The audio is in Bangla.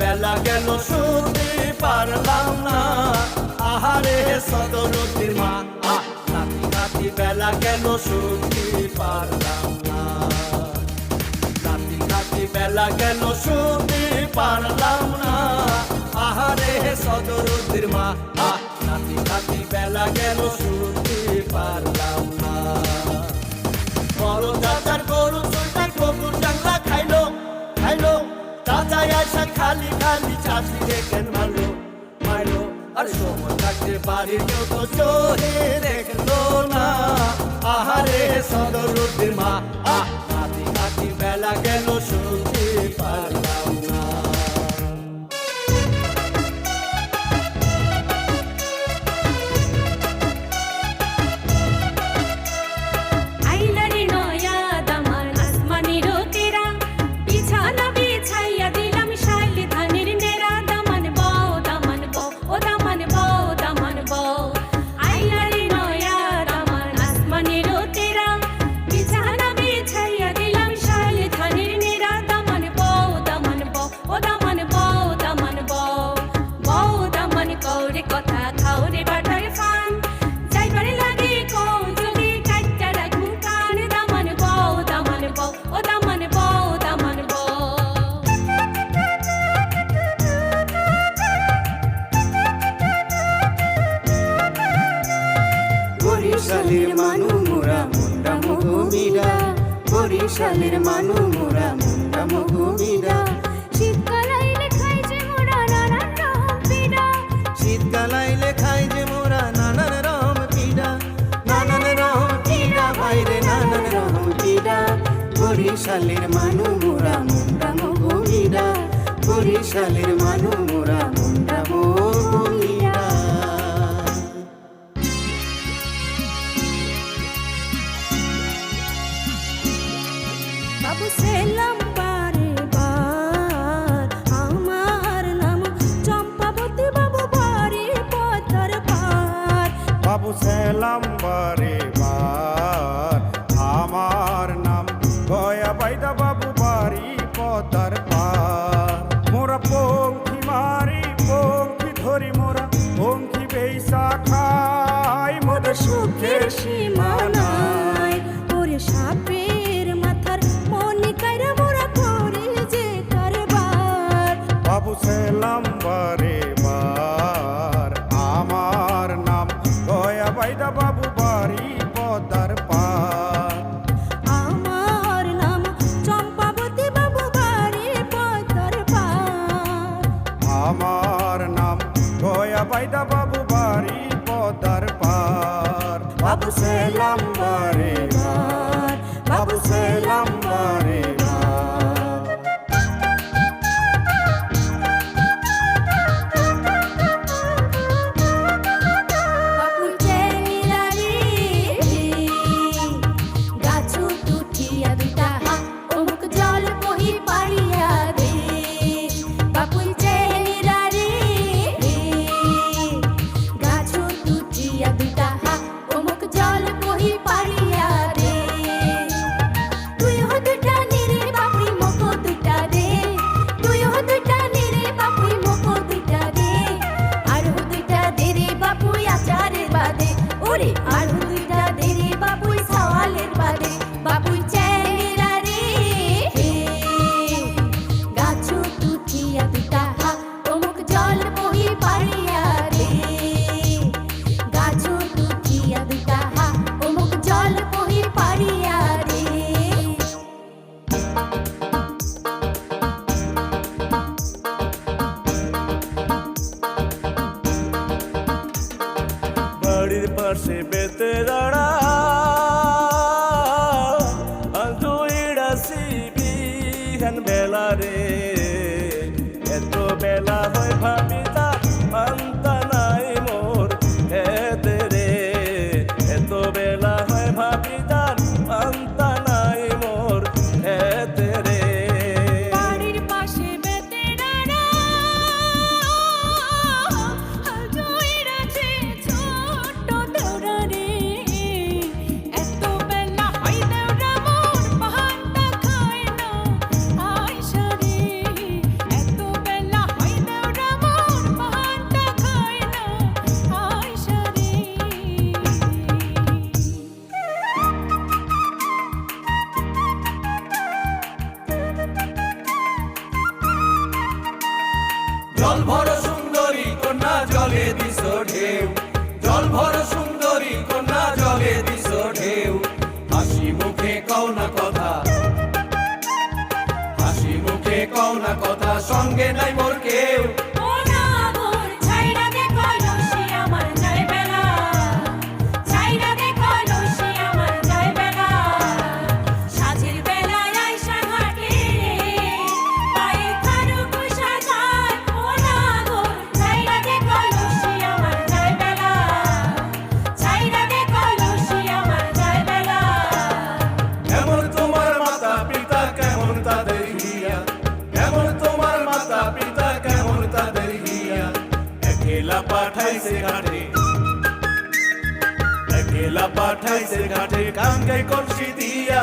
বেলা গেল শুতে পারলাম না? আহারে, সদরতির মা। আহ রাতি রাতি বেলা গেল শুতে পারলাম না? রাতি রাতি বেলা গেল শুতে পারলাম না? আহারে, সদরতির মা। আহ রাতি রাতি বেলা গেল শুতে খালি খালি চাষি দেখেন ভালো ভালো। আর সময় থাকতে পারি তো চোরে। বরিশালের মানু মোরা মুন্ডা মহুমিরা। বরিশালের মানু মুন্ডা শীতকাল আইলে নানান বরিশালের মানু মোরা মুন্ডা বরিশালের মানু মোরা তার নদীর পাশে দাঁড়া। জল ভর সুন্দরী কন্যা জলে দিস ঢেউ। জল ভর সুন্দরী কন্যা জলে দিস ঢেউ। হাসি মুখে কও না কথা। হাসি মুখে কও না কথা, সঙ্গে নাই মোর কেউ। পাঠাইছে ঘাটে। একেলা পাঠাইছে ঘাটে কাঙ্গে কলসি দিয়া।